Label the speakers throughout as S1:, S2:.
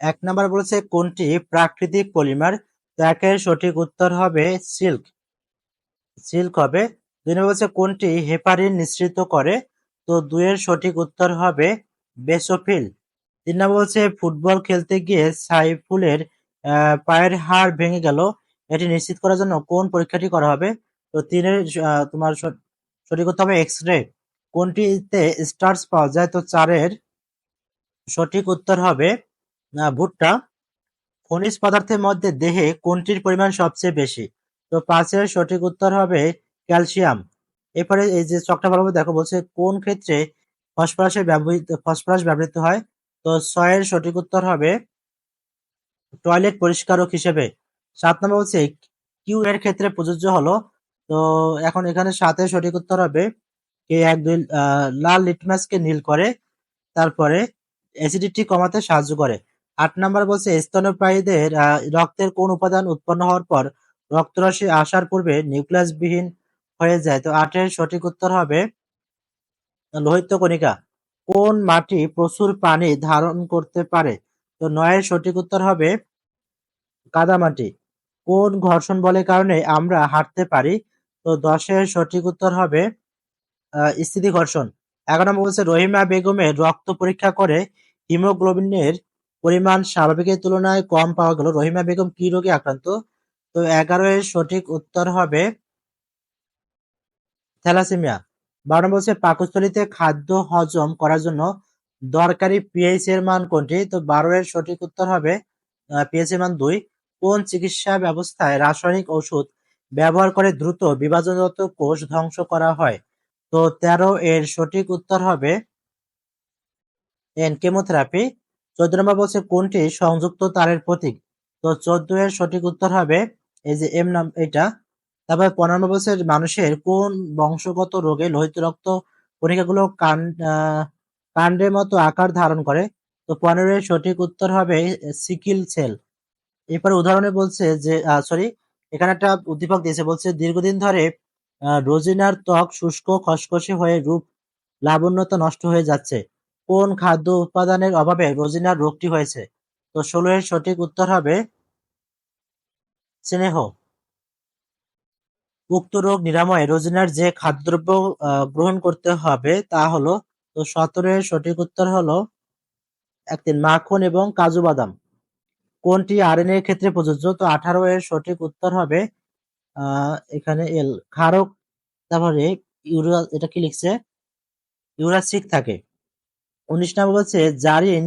S1: এক নাম্বার বলেছে, কোনটি প্রাকৃতিক পলিমার? একের সঠিক উত্তর হবে সিল্ক। সিল্ক হবে। দুই নম্বর বলছে, কোনটি হেপারিন নিঃসৃত করে? তো দুইয়ের সঠিক উত্তর হবে বেসোফিল। তিন নম্বর বলছে, ফুটবল খেলতে গিয়ে সাইফুলের পায়ের হাড় ভেঙে গেল। এটি নিশ্চিত করার জন্য কোন পরীক্ষাটি করা হবে? তো তিনের তোমার সঠিক উত্তর হবে এক্স রে কোনটিতে স্টার্স পাওয়া যায়? তো চারের সঠিক উত্তর হবে ভুট্টা খনিজ পদার্থের মধ্যে দেহে কোনটির পরিমাণ সবচেয়ে বেশি? তো পাঁচের সঠিক উত্তর হবে ক্যালসিয়াম। এরপরে এই যে চকটা ভালোভাবে দেখো, বলছে কোন ক্ষেত্রে ফসফরাসের ব্যবহৃত, ফসফরাস ব্যবহৃত হয়? তো ছয়ের সঠিক উত্তর হবে টয়লেট পরিষ্কারক হিসেবে। সাত নম্বর বলছে কিউ এর ক্ষেত্রে প্রযোজ্য হলো। তো এখন এখানে সাতের সঠিক উত্তর হবে কে এক দুই লাল লিটমাসকে নীল করে, তারপরে অ্যাসিডিটি কমাতে সাহায্য করে। আট নাম্বার বলছে, স্তন্যপায়ীদের রক্তের কোন উপাদান উৎপন্ন হওয়ার পর রক্তরসে আসার পূর্বে নিউক্লিয়াস বিহীন হয়ে যায়। তো আটের সঠিক উত্তর হবে লোহিত কণিকা। কোন মাটি প্রচুর পানি ধারণ করতে পারে? তো নয়ের সঠিক উত্তর হবে কাদামাটি কোন ঘর্ষণ বলের কারণে আমরা হাঁটতে পারি? তো দশের সঠিক উত্তর হবে স্থিতি ঘর্ষণ। এগারো নম্বর বলছে, রহিমা বেগমের রক্ত পরীক্ষা করে হিমোগ্লোবিনের পরিমাণ স্বাভাবিকের তুলনায় কম পাওয়া গেল। রহিমা বেগম কি রোগে আক্রান্ত? তো এগারো এর সঠিক উত্তর হবে থ্যালাসেমিয়া। বারো নম্বর বলছে পাকস্থলীতে খাদ্য হজম করার জন্য দরকারি পিএইচ এর মান কোনটি? তো বারো এর সঠিক উত্তর হবে পিএইচ এর মান দুই। কোন চিকিৎসা ব্যবস্থায় রাসায়নিক ওষুধ ব্যবহার করে দ্রুত বিভাজনরত কোষ ধ্বংস করা হয়? তো তেরো এর সঠিক উত্তর হবে এন কেমোথেরাপি। চোদ্দ নম্বর বলছে, কোনটি সংযুক্ত তারের প্রতীক? তো চোদ্দ এর সঠিক উত্তর হবে এই যে এম নাম এটা তারপরে পনেরো নম্বর বলছে, মানুষের কোন বংশগত রোগে লোহিত রক্ত কণিকাগুলো কান কাণ্ডের মতো আকার ধারণ করে? তো পনেরো এর সঠিক উত্তর হবে সিকিল সেল। এরপরে উদাহরণে বলছে যে সরি এখানে একটা উদ্দীপক দিয়েছে, বলছে, দীর্ঘদিন ধরে রোজিনার ত্বক শুষ্ক, খসখসে হয়ে রূপ লাবণ্যতা নষ্ট হয়ে যাচ্ছে। কোন খাদ্য উপাদানের অভাবে রোজিনার রোগটি হয়েছে? তো ষোলো এর সঠিক উত্তর হবে স্নেহ। উক্ত রোগ নিরাময়ে রোজিনার যে খাদ্যদ্রব্য গ্রহণ করতে হবে তা হলো, তো সতেরো এর সঠিক উত্তর হলো একদিন মাখন এবং কাজু বাদাম। কোনটি আরএনএ এর ক্ষেত্রে প্রযোজ্য? তো আঠারো এর সঠিক উত্তর হবে এখানে এল, ক্ষারক, তারপরে ইউরা, এটা কি লিখছে? ইউরাসিক থাকে। উনিশ নম্বর বলছে, জারিন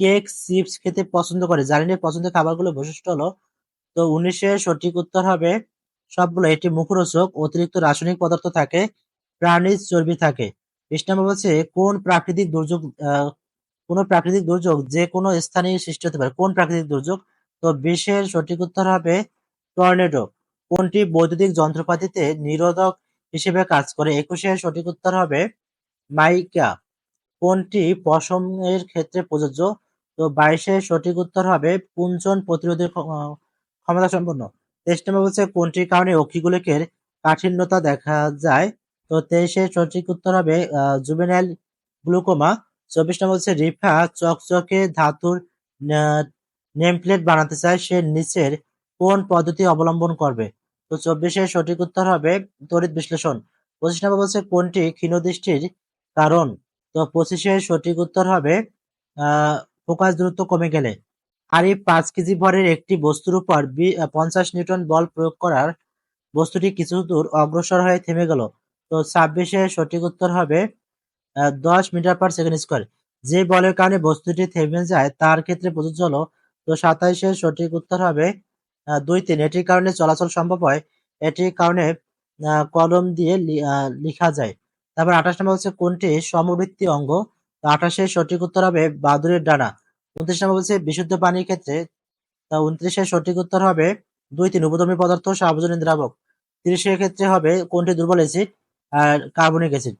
S1: কেক, চিপস খেতে পছন্দ করে। জারিনের পছন্দের খাবারগুলো বৈশিষ্ট্য হলো, তো উনিশের সঠিক উত্তর হবে সবগুলো। এটি মুখরোচক, অতিরিক্ত রাসায়নিক পদার্থ থাকে, প্রাণীজ চর্বি থাকে। বিশ নম্বর বলছে, কোন প্রাকৃতিক দুর্যোগ কোন প্রাকৃতিক দুর্যোগ যে কোনো স্থানে সৃষ্টি হতে পারে? কোন প্রাকৃতিক দুর্যোগ? তো বিশের সঠিক উত্তর হবে টর্নেডো। কোনটি বৈদ্যুতিক যন্ত্রপাতিতে নিরোধক হিসেবে কাজ করে? একুশের সঠিক উত্তর হবে মাইকা। কোনটি পশমের ক্ষেত্রে প্রযোজ্য? তো বাইশের সঠিক উত্তর হবে কুঞ্চন ক্ষমতা সম্পন্ন। তেইশ নম্বর বলছে কোনটির কারণে অক্ষিগোলকের কাঠিন্যতা দেখা যায়? তো তেইশের সঠিক উত্তর হবে জুবেনাইল গ্লুকোমা। চব্বিশ নম্বর বলছে রিফা চকচকে ধাতুর নেমপ্লেট বানাতে চায়, সে নিচের কোন পদ্ধতি অবলম্বন করবে? তো চব্বিশের সঠিক উত্তর হবে, তড়িৎ বিশ্লেষণ। পঁচিশ নম্বর বলছে কোনটি ক্ষীণদৃষ্টির কারণ? তো পঁচিশের সঠিক উত্তর হবে ফোকাস দূরত্ব কমে গেলে। হাড়ি পাঁচ কেজি ভরের একটি বস্তুর উপর পঞ্চাশ নিউটন বল প্রয়োগ করার বস্তুটি কিছু দূর অগ্রসর হয়ে থেমে গেল। তো ছাব্বিশের সঠিক উত্তর হবে দশ মিটার পার সেকেন্ড স্কোয়ার। যে বলের কারণে বস্তুটি থেমে যায়, তার ক্ষেত্রে প্রযোজ্য হলো, তো সাতাইশের সঠিক উত্তর হবে দুই তিন। এটির কারণে চলাচল সম্ভব হয়, এটির কারণে কলম দিয়ে লিখা যায়। তারপর আঠাশ নম্বর হচ্ছে কোনটি সমবৃত্তি অঙ্গ? তো আঠাশের সঠিক উত্তর হবে বাদুরের ডানা। উনত্রিশ নম্বর হচ্ছে বিশুদ্ধ পানির ক্ষেত্রে, তা উনত্রিশের সঠিক উত্তর হবে দুই তিন উপধর্মী পদার্থ সার্বজনীন দ্রাবক। তিরিশের ক্ষেত্রে হবে কোনটি দুর্বল অ্যাসিড আর কার্বনিক অ্যাসিড